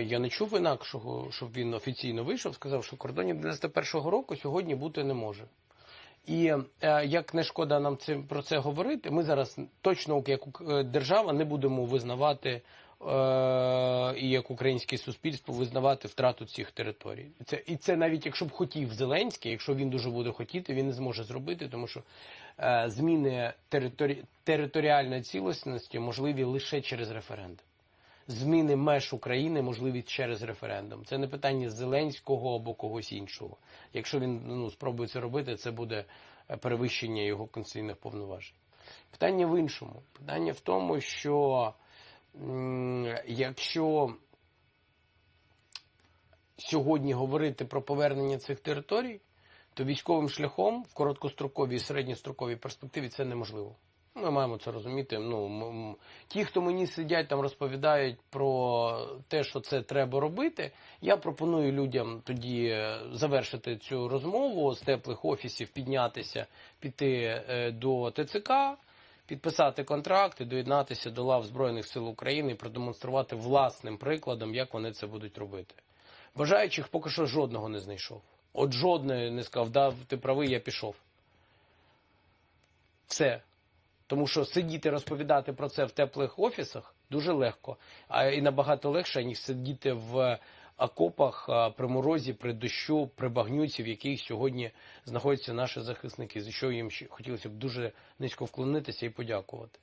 я не чув інакшого, щоб він офіційно вийшов, сказав, що кордонів 91-го року сьогодні бути не може. І е, як не шкода нам це, про це говорити, ми зараз точно як е, держава не будемо визнавати е, і як українське суспільство визнавати втрату цих територій. Це і це навіть якщо б хотів Зеленський, якщо він дуже буде хотіти, він не зможе зробити, тому що зміни територі... територіальної цілісності можливі лише через референдум. Зміни меж України можливі через референдум. Це не питання Зеленського або когось іншого. Якщо він ну, спробує це робити, це буде е, перевищення його конституційних повноважень. Питання в іншому. Питання в тому, що якщо сьогодні говорити про повернення цих територій, то військовим шляхом в короткостроковій і середньостроковій перспективі це неможливо. Ми маємо це розуміти. Ну ті, хто мені сидять там, розповідають про те, що це треба робити. Я пропоную людям тоді е, завершити цю розмову з теплих офісів, піднятися, піти е, до ТЦК, підписати контракти, доєднатися до лав Збройних сил України і продемонструвати власним прикладом, як вони це будуть робити. Бажаючих поки що жодного не знайшов. От жодної не сказав, да, ти правий, я пішов. Все. Тому що сидіти розповідати про це в теплих офісах дуже легко, а і набагато легше, ніж сидіти в окопах при морозі, при дощу, при багнюці, в яких сьогодні знаходяться наші захисники, за що їм хотілося б дуже низько вклонитися і подякувати.